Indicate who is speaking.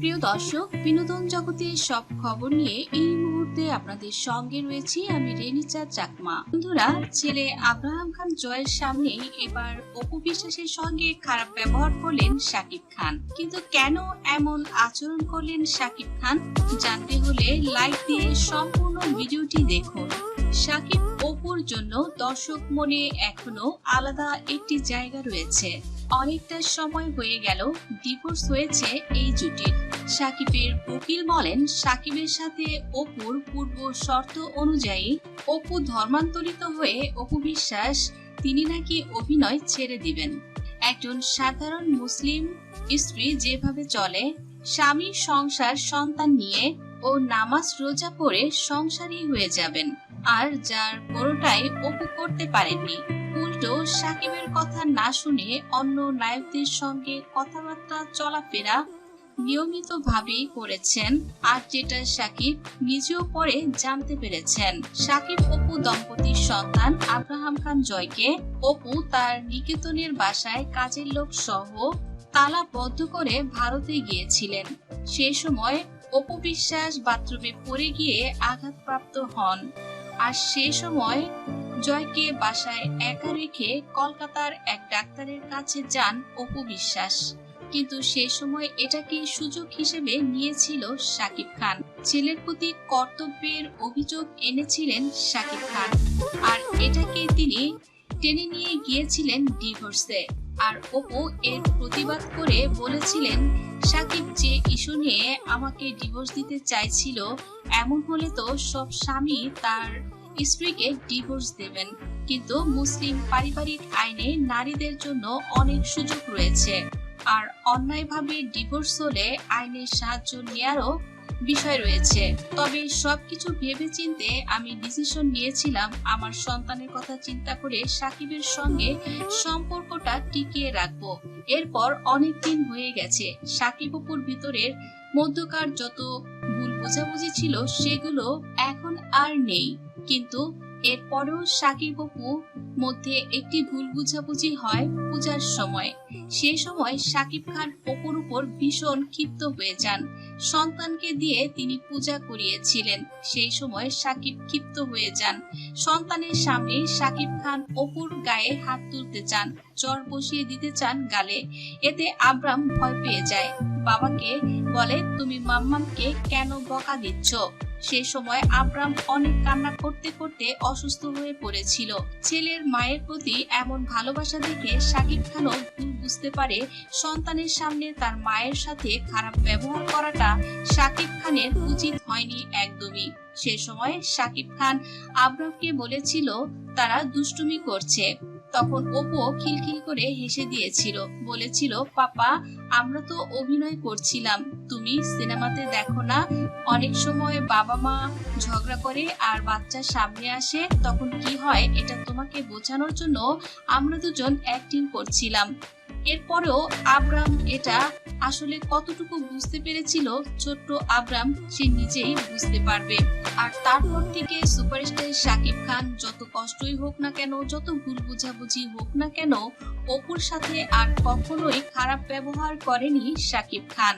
Speaker 1: প্রিয় দর্শক, বিনোদন জগতের সব খবর নিয়ে এই মুহূর্তে আপনাদের সঙ্গে রয়েছি আমি রেনিচা চাকমা। বন্ধুরা, ছেলে আব্রাহাম খান জয়ের সামনে এবার অপু বিশ্বাসের সঙ্গে খারাপ ব্যবহার করলেন শাকিব খান। কিন্তু কেন এমন আচরণ করলেন শাকিব খান? জানতে হলে লাইক দিয়ে সম্পূর্ণ ভিডিওটি দেখুন। শাকিব অপুর জন্য দর্শক মনে এখনও আলাদা একটি জায়গা রয়েছে। অনেকটা সময় হয়ে গেল ডিভোর্স হয়েছে এই জুটির সাকিবের উকিল বলেন, সাকিবের সাথে অপুর পূর্ব শর্ত অনুযায়ী অপু ধর্মান্তরিত হয়ে অপু বিশ্বাস, তিনি নাকি অভিনয় ছেড়ে দিবেন। একজন সাধারণ মুসলিম স্ত্রী যেভাবে চলে, স্বামী সংসার সন্তান নিয়ে ও নামাজ রোজা পড়ে সংসারী হয়ে যাবেন। আর যার কোনোটাই অপু করতে পারেননি। উল্টো সাকিবের কথা না শুনে অন্য নায়কদের সঙ্গে কথাবার্তা চলাফেরা নিয়মিত ভাবেই করেছেন। আর যেটা সাকিব নিজেও পরে জানতে পেরেছেন। সাকিব অপু দম্পতির সন্তান আব্রাহাম খান জয়কে। অপু তার নিকেতনের বাসায় কাজের লোক সহ তালাবদ্ধ করে ভারতে গিয়েছিলেন। সে সময় অপু বিশ্বাস বাথরুমে পড়ে গিয়ে আঘাতপ্রাপ্ত হন। আর সে সময় জয়কে বাসায় একা রেখে কলকাতার এক ডাক্তারের কাছে যান অপু বিশ্বাস কিন্তু সে সময় এটাকে সুযোগ হিসেবে নিয়েছিল শাকিব খান। ছেলের প্রতি কর্তব্যের অভিযোগ এনেছিলেন শাকিব খান। আর এটাকে তিনি টেনে নিয়ে গিয়েছিলেন ডিভোর্সে। আর অপু এর প্রতিবাদ করে বলেছিলেন, সাকিব যে ইস্যু নিয়ে আমাকে ডিভোর্স দিতে চাইছিল, এমন হলে তো সব স্বামী তার স্ত্রীকে ডিভোর্স দেবেন। কিন্তু মুসলিম পারিবারিক আইনে নারীদের জন্য অনেক সুযোগ রয়েছে। আর অন্যায়ভাবে ডিভোর্স হলে আইনের সাহায্য নেয়ারও বিষয় রয়েছে। তবে সবকিছু ভেবে চিনতে আমি ডিসিশন নিয়েছিলাম আমার সন্তানের কথা চিন্তা করে সাকিবের সঙ্গে সম্পর্কটা টিকিয়ে রাখব। এরপর অনেক দিন হয়ে গেছে। সাকিব অপুর ভিতরের মধ্যকার যত ভুল বোঝাবুঝি ছিল সেগুলো এখন আর নেই। কিন্তু এরপরেও সাকিব অপু মধ্যে একটি ভুল বুঝাবুঝি হয় পূজার সময়। সে সময় সাকিব খান অপুর উপর ভীষণ ক্ষিপ্ত হয়ে যান। সন্তানকে দিয়ে তিনি পূজা করিয়েছিলেন। সেই সময় সাকিব ক্ষিপ্ত হয়ে যান। সন্তানের সামনে সাকিব খান অপুর গায়ে হাত তুলতে চান জ্বর বসিয়ে দিতে চান গালে। এতে আব্রাম ভয় পেয়ে যায়। বাবাকে বলে, তুমি মাম্মামকে কেন বকা দিচ্ছ? সে সময় আব্রাম অনেক কান্না করতে করতে অসুস্থ হয়ে পড়েছিল। ছেলের মায়ের প্রতি এমন ভালোবাসা দেখে শাকিব খানও বুঝতে পারে। সন্তানের সামনে তার মায়ের সাথে খারাপ ব্যবহার করাটা সাকিব খানের উচিত হয়নি একদমই। সে সময় শাকিব খান আব্রামকে বলেছিল, তারা দুষ্টুমি করছে। তখন অপু খিলখিল করে হেসে দিয়েছিল, বলেছিল, পাপা, আমরা তো অভিনয় করছিলাম। তুমি সিনেমাতে দেখো না, অনেক সময় বাবা মা ঝগড়া করে আর বাচ্চা সামনে আসে, তখন কি হয় এটা তোমাকে বোঝানোর জন্য আমরা দুজন অ্যাক্টিং করছিলাম। এরপরেও আব্রাম এটা আসলে কতটুকু বুঝতে পেরেছিল ছোট্ট আব্রাম, সে নিজেই বুঝতে পারবে। আর তারপর থেকে সুপারস্টার শাকিব খান যত কষ্টই হোক না কেন, যত ভুল বুঝাবুঝি হোক না কেন, অপুর সাথে আর কখনোই খারাপ ব্যবহার করেনি শাকিব খান।